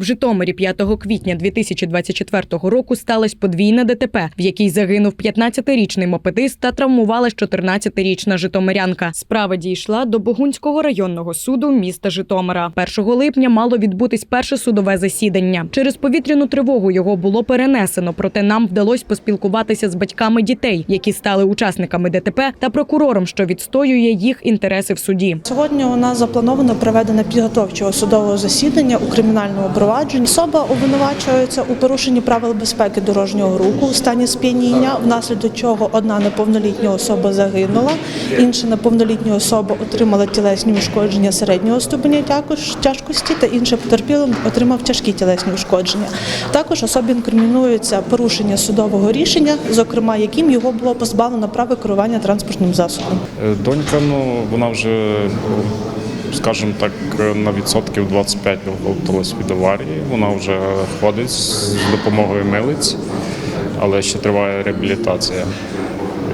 В Житомирі 5 квітня 2024 року сталося подвійне ДТП, в якій загинув 15-річний мопедист та травмувалась 14-річна житомирянка. Справа дійшла до Богунського районного суду міста Житомира. 1 липня мало відбутись перше судове засідання. Через повітряну тривогу його було перенесено, проте нам вдалося поспілкуватися з батьками дітей, які стали учасниками ДТП, та прокурором, що відстоює їх інтереси в суді. Сьогодні у нас заплановано проведення підготовчого судового засідання у кримінальному провадженні. Особа обвинувачується у порушенні правил безпеки дорожнього руху у стані сп'яніння, внаслідок чого одна неповнолітня особа загинула, інша неповнолітня особа отримала тілесні ушкодження середнього ступеня тяжкості, та інший потерпілим отримав тяжкі тілесні ушкодження. Також особі інкримінується порушення судового рішення, зокрема яким його було позбавлено права керування транспортним засобом. Е, Донька, ну вона вже, скажімо так, на відсотків 25 оговталась від аварії. Вона вже ходить з допомогою милиць, але ще триває реабілітація.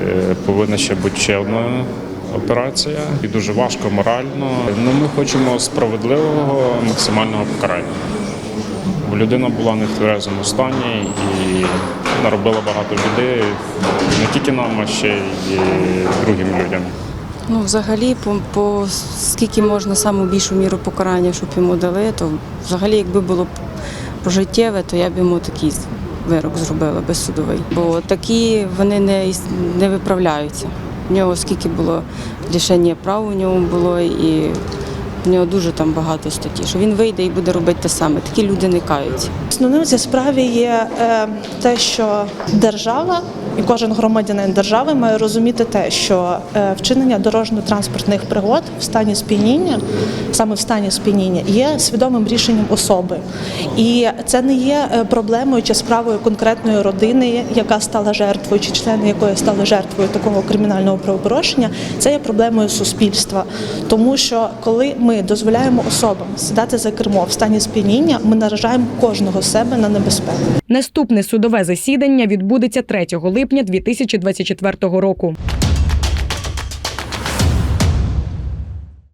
Е, Повинна ще бути ще одна операція. І дуже важко морально. Ну, ми хочемо справедливого максимального покарання. Людина була не в тверезому стані і наробила багато біди не тільки нам, а ще й другим людям. Ну, взагалі, по, по скільки можна саму більшу міру покарання, щоб йому дали, то взагалі, якби було пожиттєве, то я б йому такий вирок зробила безсудовий. Бо такі вони не, не виправляються. В нього скільки було лишення прав у ньому було, і в нього дуже там багато статті, що він вийде і буде робити те саме. Такі люди не каються. Основним цій справі є е, те, що держава і кожен громадянин держави має розуміти те, що е, вчинення дорожньо-транспортних пригод в стані сп'яніння, саме в стані сп'яніння, є свідомим рішенням особи. І це не є е, проблемою чи справою конкретної родини, яка стала жертвою, чи члени якої стали жертвою такого кримінального правопорушення. Це є проблемою суспільства, тому що коли ми дозволяємо особам сідати за кермо в стані сп'яніння, ми наражаємо кожного себе на небезпеку. Наступне судове засідання відбудеться 3 липня 2024 року.